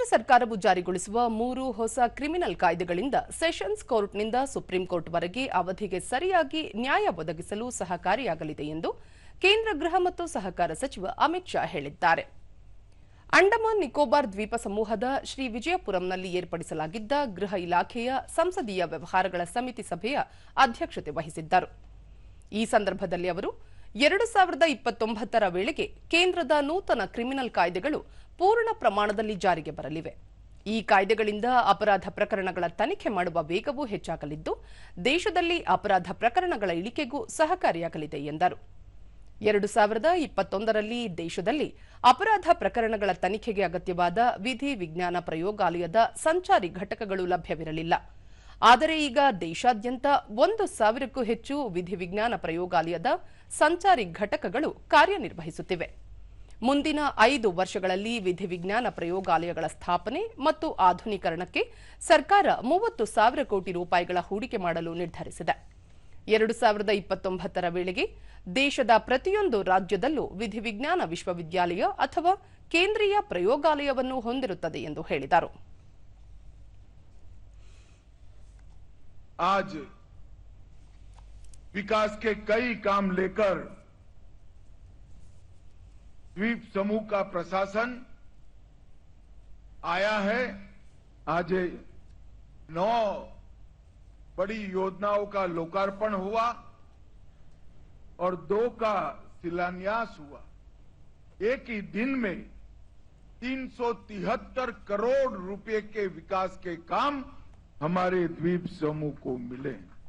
ಕೇಂದ್ರ ಸರ್ಕಾರವು ಜಾರಿಗೊಳಿಸುವ ಮೂರು ಹೊಸ ಕ್ರಿಮಿನಲ್ ಕಾಯ್ದೆಗಳಿಂದ ಸೆಷನ್ಸ್ ಕೋರ್ಟ್ನಿಂದ ಸುಪ್ರೀಂ ಕೋರ್ಟ್ವರೆಗೆ ಅವಧಿಗೆ ಸರಿಯಾಗಿ ನ್ಯಾಯ ಒದಗಿಸಲು ಸಹಕಾರಿಯಾಗಲಿದೆ ಎಂದು ಕೇಂದ್ರ ಗೃಹ ಮತ್ತು ಸಹಕಾರ ಸಚಿವ ಅಮಿತ್ ಶಾ ಹೇಳಿದ್ದಾರೆ. ಅಂಡಮಾನ್ ನಿಕೋಬಾರ್ ದ್ವೀಪ ಸಮೂಹದ ಶ್ರೀ ವಿಜಯಪುರಂನಲ್ಲಿ ಏರ್ಪಡಿಸಲಾಗಿದ್ದ ಗೃಹ ಇಲಾಖೆಯ ಸಂಸದೀಯ ವ್ಯವಹಾರಗಳ ಸಮಿತಿ ಸಭೆಯ ಅಧ್ಯಕ್ಷತೆ ವಹಿಸಿದ್ದರು. ಈ ಸಂದರ್ಭದಲ್ಲಿ ಅವರು ಎರಡು ಸಾವಿರದ ಇಪ್ಪತ್ತೊಂಬತ್ತರ ವೇಳೆಗೆ ಕೇಂದ್ರದ ನೂತನ ಕ್ರಿಮಿನಲ್ ಕಾಯ್ದೆಗಳು ಪೂರ್ಣ ಪ್ರಮಾಣದಲ್ಲಿ ಜಾರಿಗೆ ಬರಲಿವೆ. ಈ ಕಾಯ್ದೆಗಳಿಂದ ಅಪರಾಧ ಪ್ರಕರಣಗಳ ತನಿಖೆ ಮಾಡುವ ವೇಗವೂ ಹೆಚ್ಚಾಗಲಿದ್ದು, ದೇಶದಲ್ಲಿ ಅಪರಾಧ ಪ್ರಕರಣಗಳ ಇಳಿಕೆಗೂ ಸಹಕಾರಿಯಾಗಲಿದೆ ಎಂದರು. ಎರಡು ಸಾವಿರದ ಇಪ್ಪತ್ತೊಂದರಲ್ಲಿ ದೇಶದಲ್ಲಿ ಅಪರಾಧ ಪ್ರಕರಣಗಳ ತನಿಖೆಗೆ ಅಗತ್ಯವಾದ ವಿಧಿ ವಿಜ್ಞಾನ ಪ್ರಯೋಗಾಲಯದ ಸಂಚಾರಿ ಘಟಕಗಳು ಲಭ್ಯವಿರಲಿಲ್ಲ. ಆದರೆ ಈಗ ದೇಶಾದ್ಯಂತ ಒಂದು ಸಾವಿರಕ್ಕೂ ಹೆಚ್ಚು ವಿಧಿವಿಜ್ಞಾನ ಪ್ರಯೋಗಾಲಯದ ಸಂಚಾರಿ ಘಟಕಗಳು ಕಾರ್ಯನಿರ್ವಹಿಸುತ್ತಿವೆ. ಮುಂದಿನ ಐದು ವರ್ಷಗಳಲ್ಲಿ ವಿಧಿವಿಜ್ಞಾನ ಪ್ರಯೋಗಾಲಯಗಳ ಸ್ಥಾಪನೆ ಮತ್ತು ಆಧುನೀಕರಣಕ್ಕೆ ಸರ್ಕಾರ ಮೂವತ್ತು ಸಾವಿರ ಕೋಟಿ ರೂಪಾಯಿಗಳ ಹೂಡಿಕೆ ಮಾಡಲು ನಿರ್ಧರಿಸಿದೆ. ಎರಡು ಸಾವಿರದ ಇಪ್ಪತ್ತೊಂಬತ್ತರ ವೇಳೆಗೆ ದೇಶದ ಪ್ರತಿಯೊಂದು ರಾಜ್ಯದಲ್ಲೂ ವಿಧಿವಿಜ್ಞಾನ ವಿಶ್ವವಿದ್ಯಾಲಯ ಅಥವಾ ಕೇಂದ್ರೀಯ ಪ್ರಯೋಗಾಲಯವನ್ನು ಹೊಂದಿರುತ್ತದೆ ಎಂದು ಹೇಳಿದರು. आज विकास के कई काम लेकर द्वीप समूह का प्रशासन आया है। आज नौ बड़ी योजनाओं का लोकार्पण हुआ और दो का शिलान्यास हुआ। एक ही दिन में 373 करोड़ रुपए के विकास के काम हमारे द्वीप समूह को मिले।